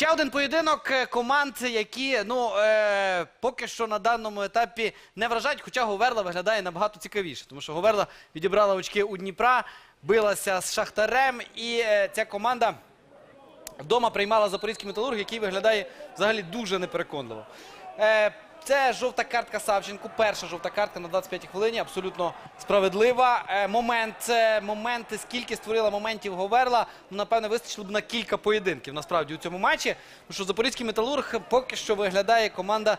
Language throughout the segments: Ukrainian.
Ще один поєдинок е, команд, які ну е, поки що на даному етапі не вражають, хоча Говерла виглядає набагато цікавіше, тому що Говерла відібрала очки у Дніпра, билася з Шахтарем, і е, ця команда вдома приймала запорізький металург, який виглядає взагалі дуже непереконливо. Е, це жовта картка Савченку, перша жовта картка на 25-й хвилині, абсолютно справедлива. Е, момент, е, моменти, скільки створила моментів Говерла, ну, напевне, вистачило б на кілька поєдинків насправді у цьому матчі. Тому що запорізький металург поки що виглядає команда,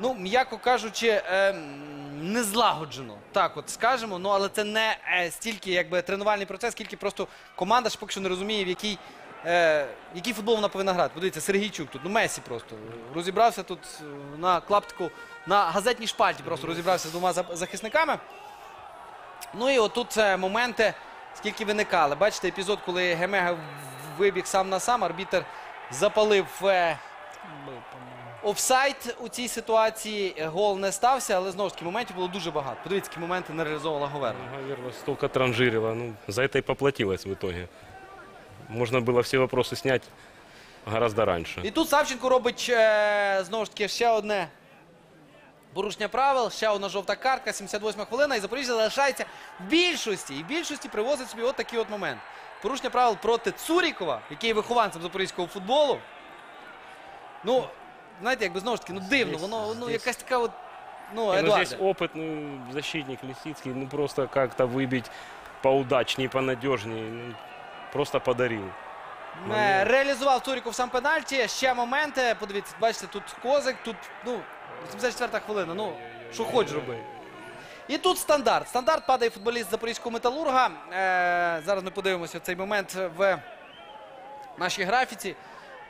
ну, м'яко кажучи, е, м, не злагоджено. Так, от скажемо. Ну, але це не стільки якби тренувальний процес, скільки просто команда ж поки що не розуміє, в якій. Е, який футбол вона повинна грати? Подивіться, Сергійчук тут, ну Месі просто розібрався тут е, на клаптику, на газетній шпальті просто розібрався з двома захисниками. Ну і отут е, моменти, скільки виникали. Бачите, епізод, коли Гемега вибіг сам на сам, арбітер запалив е, офсайд у цій ситуації. Гол не стався, але знову ж таки моментів було дуже багато. Подивіться, які моменти не реалізовувала Говерла. Наверное, столько транжирила. Ну, за это и поплатилась в итоге. Можно было все вопросы снять гораздо раньше. І тут Савченко робить е, знову ж таки ще одне порушення правил, ще одна жовта картка, 78 хвилина, і Запоріжжя залишається в більшості. І в більшості привозить собі от такий от момент. Порушення правил проти Цурікова, який є вихованцем запорізького футболу. Ну, знаєте, якби знову ж таки, ну дивно, Здесь- воно ну, здесь- якась така от. Ну, Не, ну, Едуарде. здесь опытный защитник Лисицкий, ну просто как-то выбить поудачнее, понадежнее. Ну, просто подарил. Е, Реалізував Цуріков сам пенальті. Ще моменти. Подивіться, бачите, тут Козик, тут, ну, 84 хвилина. Ну, що хоч роби. І тут стандарт. Стандарт падає футболіст запорізького металурга. Е, зараз ми подивимося цей момент в нашій графіці.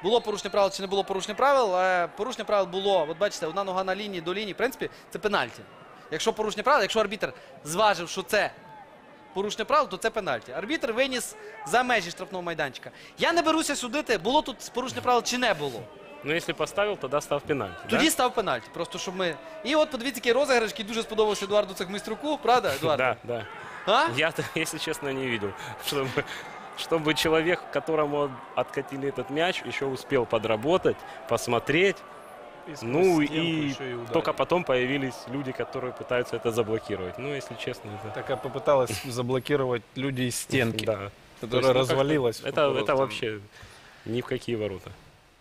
Було порушення правил чи не було порушення правил? Е, порушення правил було. От бачите, одна нога на лінії до лінії. В принципі, це пенальті. Якщо порушення правил, якщо арбітр зважив, що це порушення правил, то це пенальті. Арбітр виніс за межі штрафного майданчика. Я не беруся судити, було тут порушення правил чи не було. Но если поставил, тогда став пенальти. да? Тоді став пенальті. Просто щоб ми. І от подивіться, який розіграш, який дуже сподобався Едуарду Цехміструку, правда, Едуард? Да, да. А? Я, если честно, не видел, чтобы, чтобы человек, которому откатили этот мяч, еще успел подработать, посмотреть. Ну и только потом появились люди, которые пытаются это заблокировать. Ну, если честно, это... Так а попыталась заблокировать люди из стенки, Да. То которая есть, ну, как-то развалилась. Это, это просто. вообще ни в какие ворота.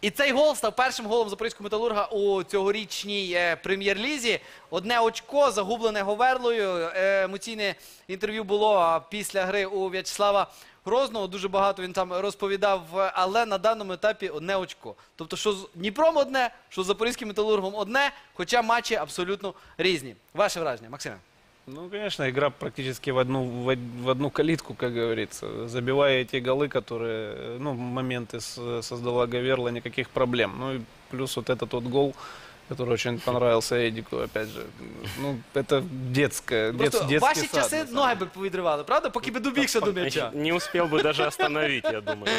І цей гол став першим голом запорізького металурга у цьогорічній е, прем'єр-лізі. Одне очко загублене Говерлою. Е, емоційне інтерв'ю було а, після гри у В'ячеслава Грозного. Дуже багато він там розповідав, е, але на даному етапі одне очко. Тобто, що з Дніпром одне, що з запорізьким металургом одне, хоча матчі абсолютно різні. Ваше враження, Максиме? Ну, конечно, игра практически в одну, в, од- в одну калитку, как говорится. Забивая эти голы, которые, э, ну, моменты с- создала Гаверла, никаких проблем. Ну и плюс вот этот вот гол, который очень понравился Эдику, опять же. Ну, это детское, дет, Просто детский ваші сад, часи на самом ноги деле. би повідривали, правда? Поки би добігся до м'яча. Не успел бы даже остановить, я думаю.